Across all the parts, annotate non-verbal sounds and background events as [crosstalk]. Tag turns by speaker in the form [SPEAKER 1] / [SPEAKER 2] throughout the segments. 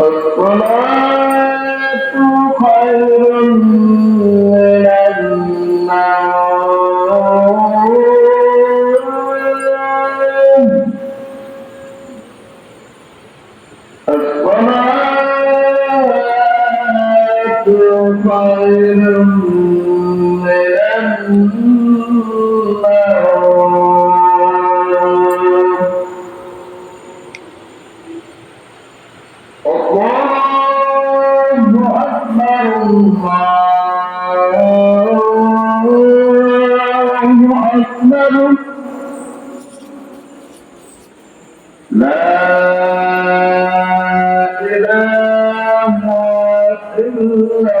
[SPEAKER 1] الصلاة خير من النوم الصلاة خير من أكبر لا إله إلا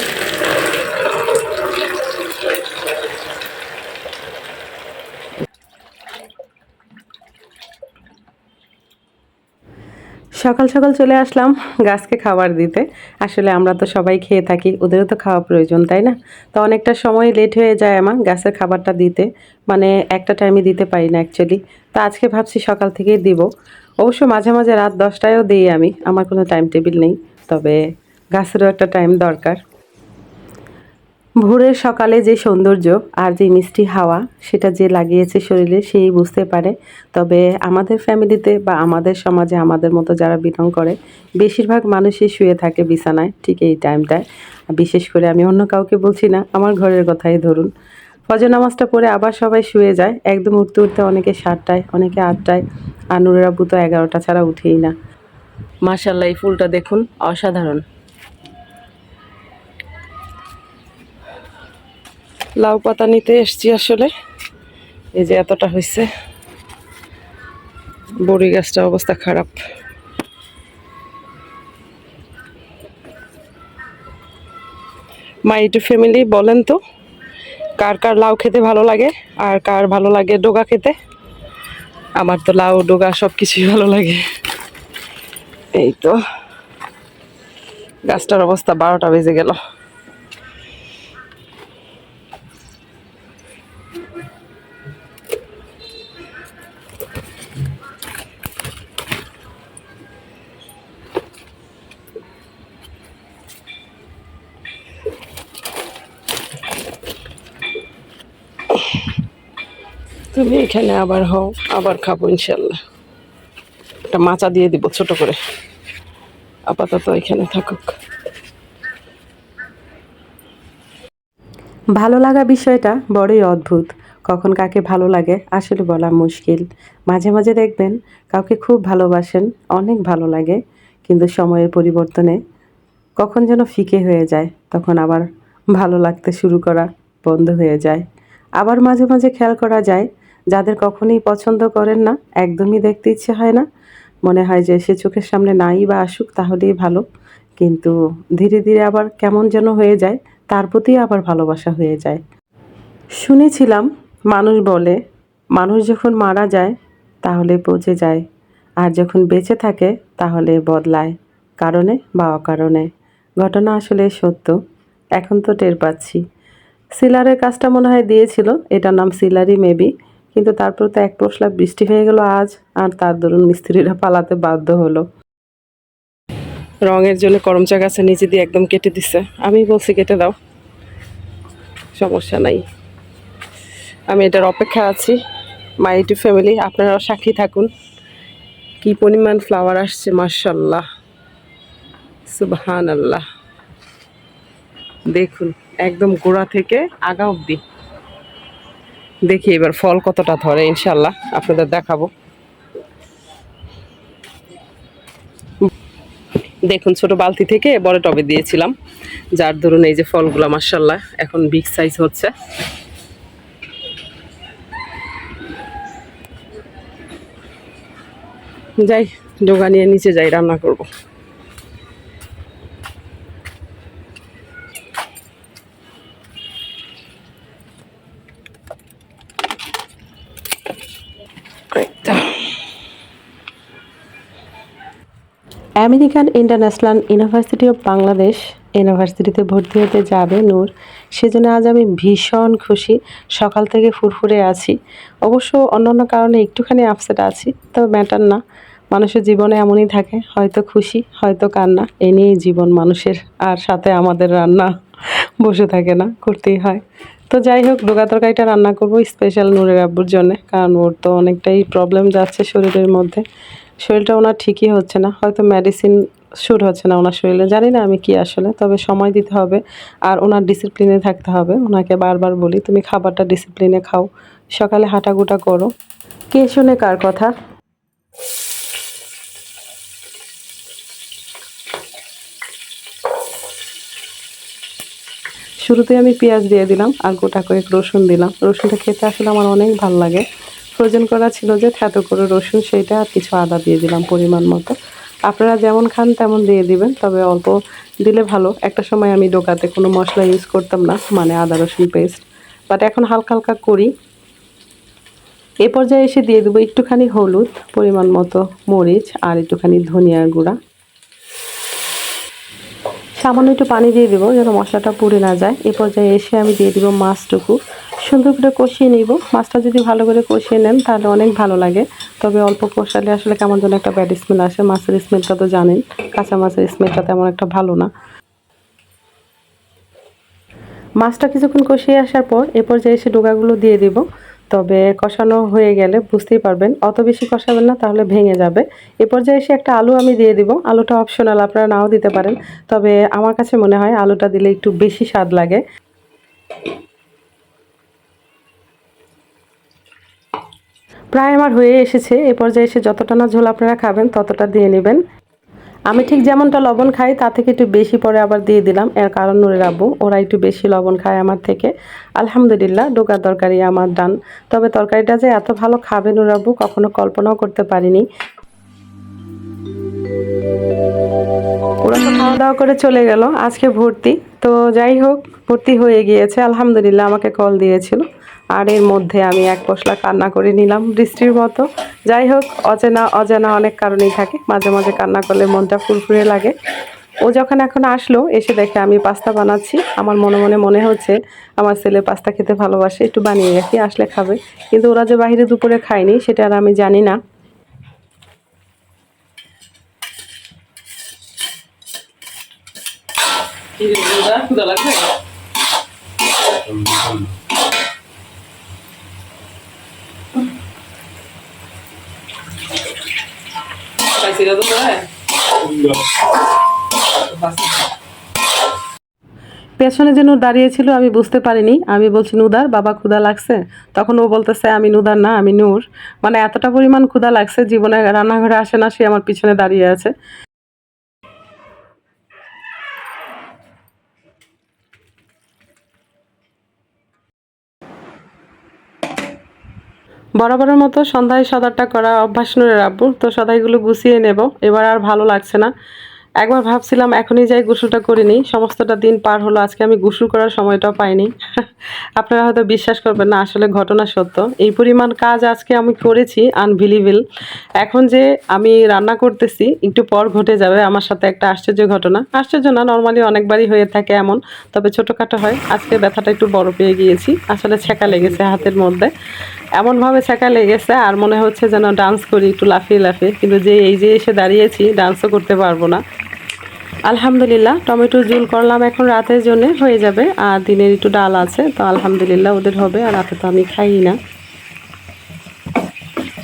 [SPEAKER 2] সকাল সকাল চলে আসলাম গাছকে খাবার দিতে। আসলে আমরা তো সবাই খেয়ে থাকি, ওদেরও তো খাওয়া প্রয়োজন, তাই না? তো অনেকটা সময় লেট হয়ে যায় আমার গাছের খাবারটা দিতে। মানে একটা টাইমে দিতে পারি না অ্যাকচুয়ালি তো আজকে ভাবছি সকাল থেকেই দিব। অবশ্য মাঝে মাঝে রাত দশটায়ও দিই আমি, আমার কোনো টাইম টেবিল নেই। তবে গাছেরও একটা টাইম দরকার। ভোরের সকালে যে সৌন্দর্য আর যে মিষ্টি হাওয়া সেটা যে লাগিয়েছে শরীরে সেই বুঝতে পারে। তবে আমাদের ফ্যামিলিতে বা আমাদের সমাজে আমাদের মতো যারা বিলং করে, বেশিরভাগ মানুষই শুয়ে থাকে বিছানায় ঠিক এই টাইমটায়। বিশেষ করে আমি অন্য কাউকে বলছি না, আমার ঘরের কথাই ধরুন। ফজর নামাজটা পরে আবার সবাই শুয়ে যায়। একদম উঠতে উঠতে অনেকে সাতটায়, অনেকে আটটায়। আর নুরের তো এগারোটা ছাড়া উঠেই না। মার্শাল্লাহ এই ফুলটা দেখুন, অসাধারণ। লাউ পাতা নিতে এসছি আসলে। এই যে এতটা হয়েছে বড়ি গাছটা অবস্থা খারাপ। মাই টু ফ্যামিলি বলেন তো, কার কার লাউ খেতে ভালো লাগে আর কার ভালো লাগে ডোগা খেতে? আমার তো লাউ, ডোগা সব কিছুই ভালো লাগে। এই তো, গাছটার অবস্থা বারোটা বেজে গেল। তুমি এখানে আবার হও, আবার খাব ইনশাল্লাহ। একটা মাচা দিয়ে দিব ছোট করে। আপাতত এখানে থাকুক। ভালো লাগা বিষয়টা বড়ই অদ্ভুত। কখন কাকে ভালো লাগে আসলে বলা মুশকিল। মাঝে মাঝে দেখবেন কাউকে খুব ভালোবাসেন, অনেক ভালো লাগে। কিন্তু সময়ের পরিবর্তনে কখন যেন ফিকে হয়ে যায়, তখন আবার ভালো লাগতে শুরু করা বন্ধ হয়ে যায়। আবার মাঝে মাঝে খেয়াল করা যায় যাদের কখনোই পছন্দ করেন না, একদমই দেখতে ইচ্ছে হয় না। মনে হয় যে সে চোখের সামনে নাই বা আসুক তাহলেই ভালো। কিন্তু ধীরে ধীরে আবার কেমন যেন হয়ে যায়, তার প্রতি আবার ভালোবাসা হয়ে যায়। শুনেছিলাম, মানুষ বলে, মানুষ যখন মারা যায়, তাহলে পচে যায়। আর যখন বেঁচে থাকে, তাহলে বদলায়। কারণে বা অকারণে। ঘটনা আসলে সত্য। এখন তো টের পাচ্ছি। সিলারের কাজটা মনে হয় দিয়েছিল। এটার নাম সিলারি মেবি। কিন্তু তারপর তো এক পশলা বৃষ্টি হয়ে গেল আজ, আর তার দরুন মিস্ত্রিরা পালাতে বাধ্য হলো। রঙের জন্য করমচা গাছের নিচে দিয়ে একদম কেটে দিছে। আমি বলছি, কেটে দাও। সমস্যা নাই। আমি এটার অপেক্ষা আছি। মাই টু ফ্যামিলি আপনারাও সাক্ষী থাকুন। কি পরিমাণ ফ্লাওয়ার আসছে মার্শাল্লাহ সুবহান আল্লাহ দেখুন, একদম গোড়া থেকে আগা অবধি দেখি এবার ফল কতটা ধরে ইনশাল্লাহ আপনাদের দেখাবো। দেখুন, ছোট বালতি থেকে বড় টবে দিয়েছিলাম, যার ধরুন এই যে ফলগুলো মার্শাল্লাহ এখন বিগ সাইজ হচ্ছে। যাই, ডোগা নিয়ে নিচে যাই, রান্না করব। American international university of Bangladesh ইউনিভার্সিটিতে ভর্তি হতে যাবে নূর। সেজন্য আজ আমি ভীষণ খুশি। সকাল থেকে ফুরফুরে আছি। অবশ্য অন্যান্য কারণে একটুখানি আপসেট আছি, তবে ম্যাটার না। মানুষের জীবনে এমনই থাকে, হয়তো খুশি, হয়তো কান্না। এ নিয়েই জীবন মানুষের, আর সাথে আমাদের রান্না বসে থাকে না, করতেই হয়। তো যাই হোক ডোকা তরকারিটা রান্না করব স্পেশাল নূরের আব্বুর জন্যে, কারণ ওর তো অনেকটাই প্রবলেম যাচ্ছে শরীরের মধ্যে। শরীরটা ওনার ঠিকই হচ্ছে না, হয়তো মেডিসিন শ্যুট হচ্ছে না ওনার শরীরে, জানি না আমি কি আসলে, তবে সময় দিতে হবে আর ওনার ডিসিপ্লিনে থাকতে হবে, ওনাকে বারবার বলি, তুমি খাবারটা ডিসিপ্লিনে খাও, সকালে হাঁটাগুটা করো। কে শুনে কার কথা? শুরুতে আমি পেঁয়াজ দিয়ে দিলাম আর গোটা কয়েক রসুন দিলাম, রসুনটা খেতে আসলে আমার অনেক ভালো লাগে। ফ্রোজেন করা ছিল যে থেতো করে রসুন সেটা আর কিছু আদা দিয়ে দিলাম পরিমাণ মতো। আপনারা যেমন খান তেমন দিয়ে দিবেন, তবে অল্প দিলে ভালো। একটা সময় আমি ডোকাতে কোনো মশলা ইউজ করতাম না মানে আদা, রসুন পেস্ট বাট এখন হালকা হালকা করি। এ পর্যায়ে এসে দিয়ে দেবো একটুখানি হলুদ, পরিমাণ মতো মরিচ আর একটুখানি ধনিয়ার গুঁড়া। সামান্য একটু পানি দিয়ে দেবো যেন মশলাটা পুড়ে না যায়। এ পর্যায়ে এসে আমি দিয়ে দেবো মাছটুকু। সুন্দর করে কষিয়ে নিব। মাছটা যদি ভালো করে কষিয়ে নেন, তাহলে অনেক ভালো লাগে। তবে অল্প কষালে আসলে কেমন যেন একটা ব্যাড স্মেল আসে। মাছের স্মেলটা তো জানেন, কাঁচা মাছের স্মেলটা তেমন একটা ভালো না। মাছটা কিছুক্ষণ কষিয়ে আসার পর এ পর্যায়ে এসে ডোগাগুলো দিয়ে দিব। তবে কষানো হয়ে গেলে বুঝতেই পারবেন, অত বেশি কষাবেন না, তাহলে ভেঙে যাবে। এ পর্যায়ে এসে একটা আলু আমি দিয়ে দিব। আলুটা অপশনাল আপনারা নাও দিতে পারেন। তবে আমার কাছে মনে হয় আলুটা দিলে একটু বেশি স্বাদ লাগে। প্রায় আমার হয়ে এসেছে। এ পর্যায়ে এসে যতটা না ঝোল আপনারা খাবেন, ততটা দিয়ে নেবেন। আমি ঠিক যেমনটা লবণ খাই, তা থেকে একটু বেশি পরে আবার দিয়ে দিলাম। এর কারণ নুরের আব্বু, ওরা একটু বেশি লবণ খায় আমার থেকে। আলহামদুলিল্লাহ, ডোকার তরকারি আমার ডান। তবে তরকারিটা যে এত ভালো খাবে নুরের আব্বু, কখনো কল্পনাও করতে পারিনি। ওরা তো খাওয়া দাওয়া করে চলে গেল। আজকে ভর্তি। তো যাই হোক, ভর্তি হয়ে গিয়েছে। আলহামদুলিল্লাহ, আমাকে কল দিয়েছিল। আর এর মধ্যে আমি এক পশলা কান্না করে নিলাম বৃষ্টির মতো। যাই হোক, অচেনা, অজানা অনেক কারণেই থাকে। মাঝে মাঝে কান্না করলে মনটা ফুরফুরে লাগে। ও যখন এখন আসলো, এসে দেখে আমি পাস্তা বানাচ্ছি। আমার মনে মনে মনে হচ্ছে, আমার ছেলে পাস্তা খেতে ভালোবাসে, একটু বানিয়ে রাখি, আসলে খাবে। কিন্তু ওরা যে বাইরে দুপুরে খায়নি, সেটা আর আমি জানি না। পেছনে যে নূর দাঁড়িয়েছিল, আমি বুঝতে পারিনি। আমি বলছি, নুদার, বাবা ক্ষুদা লাগছে? তখন ও বলতেছে, আমি নুদার না, আমি নূর। মানে এতটা পরিমাণ ক্ষুদা লাগছে, জীবনে রান্নাঘরে আসে না, সে আমার পিছনে দাঁড়িয়ে আছে। বরাবরের মতো সন্ধ্যায় সদারটা করা অভ্যাস নড়ে রাখব তো সদাইগুলো গুছিয়ে নেব। এবার আর ভালো লাগছে না। একবার ভাবছিলাম এখনই যাই গোসলটা করে নিই। সমস্তটা দিন পার হলো, আজকে আমি গোসল করার সময়টাও পাইনি। [laughs] আপনারা হয়তো বিশ্বাস করবেন না, আসলে ঘটনা সত্য। এই পরিমাণ কাজ আজকে আমি করেছি আনবিলিভেল এখন যে আমি রান্না করতেছি, একটু পর ঘটে যাবে আমার সাথে একটা আশ্চর্য ঘটনা। আশ্চর্য না নর্মালি অনেকবারই হয়ে থাকে এমন, তবে ছোটোখাটো হয়। আজকে ব্যথাটা একটু বড় পেয়ে গিয়েছি, আসলে ছেঁকা লেগেছে হাতের মধ্যে। এমনভাবে ছেঁকা লেগেছে, আর মনে হচ্ছে যেন ডান্স করি, একটু লাফিয়ে লাফিয়ে। কিন্তু যে এই যে এসে দাঁড়িয়েছি ডান্সও করতে পারব না। আলহামদুলিল্লাহ, টমেটো জুল করলাম এখন রাতের জন্য, হয়ে যাবে। আর দিনের একটু ডাল আছে, তো আলহামদুলিল্লাহ ওদের হবে, আর রাতে তো আমি খাই না।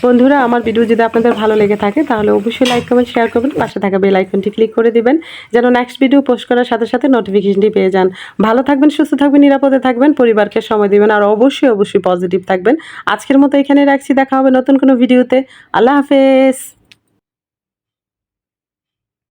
[SPEAKER 2] বন্ধুরা, আমার ভিডিও যদি আপনাদের ভালো লেগে থাকে, তাহলে অবশ্যই লাইক কমেন্ট শেয়ার করবেন। পাশে থাকা বেল আইকনটি ক্লিক করে দিবেন, যেন নেক্সট ভিডিও পোস্ট করার সাথে সাথে নোটিফিকেশনটি পেয়ে যান। ভালো থাকবেন, সুস্থ থাকবেন, নিরাপদে থাকবেন, পরিবারকে সময় দিবেন, আর অবশ্যই অবশ্যই পজিটিভ থাকবেন। আজকের মতো এখানে রাখছি, দেখা হবে নতুন কোনো ভিডিওতে আল্লাহ হাফেজ!